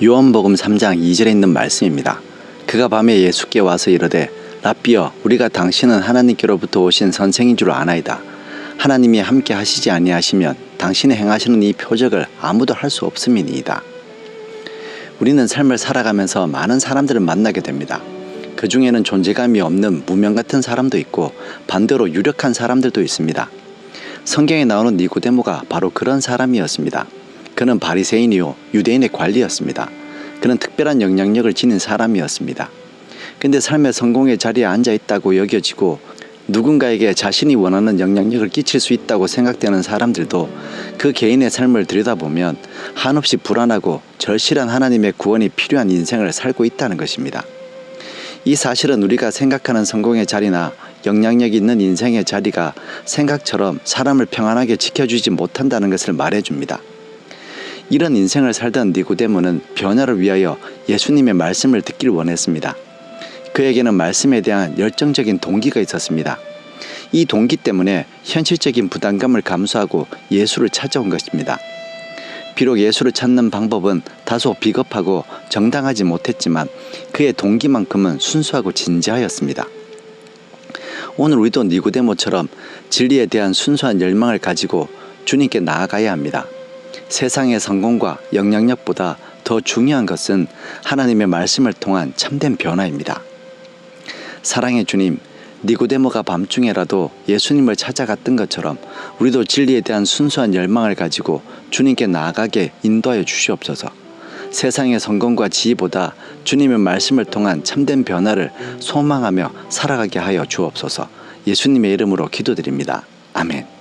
요한복음 3장 2절에 있는 말씀입니다. 그가 밤에 예수께 와서 이르되 라삐여 우리가 당신은 하나님께로부터 오신 선생인 줄 아나이다. 하나님이 함께 하시지 아니하시면 당신이 행하시는 이 표적을 아무도 할 수 없음이니이다. 우리는 삶을 살아가면서 많은 사람들을 만나게 됩니다. 그 중에는 존재감이 없는 무명 같은 사람도 있고 반대로 유력한 사람들도 있습니다. 성경에 나오는 니고데모가 바로 그런 사람이었습니다. 그는 바리새인이요 유대인의 관리였습니다. 그는 특별한 영향력을 지닌 사람이었습니다. 근데 삶의 성공의 자리에 앉아 있다고 여겨지고 누군가에게 자신이 원하는 영향력을 끼칠 수 있다고 생각되는 사람들도 그 개인의 삶을 들여다보면 한없이 불안하고 절실한 하나님의 구원이 필요한 인생을 살고 있다는 것입니다. 이 사실은 우리가 생각하는 성공의 자리나 영향력 있는 인생의 자리가 생각처럼 사람을 평안하게 지켜주지 못한다는 것을 말해줍니다. 이런 인생을 살던 니고데모는 변화를 위하여 예수님의 말씀을 듣길 원했습니다. 그에게는 말씀에 대한 열정적인 동기가 있었습니다. 이 동기 때문에 현실적인 부담감을 감수하고 예수를 찾아온 것입니다. 비록 예수를 찾는 방법은 다소 비겁하고 정당하지 못했지만 그의 동기만큼은 순수하고 진지하였습니다. 오늘 우리도 니고데모처럼 진리에 대한 순수한 열망을 가지고 주님께 나아가야 합니다. 세상의 성공과 영향력보다 더 중요한 것은 하나님의 말씀을 통한 참된 변화입니다. 사랑의 주님, 니고데모가 밤중에라도 예수님을 찾아갔던 것처럼 우리도 진리에 대한 순수한 열망을 가지고 주님께 나아가게 인도하여 주시옵소서. 세상의 성공과 지위보다 주님의 말씀을 통한 참된 변화를 소망하며 살아가게 하여 주옵소서. 예수님의 이름으로 기도드립니다. 아멘.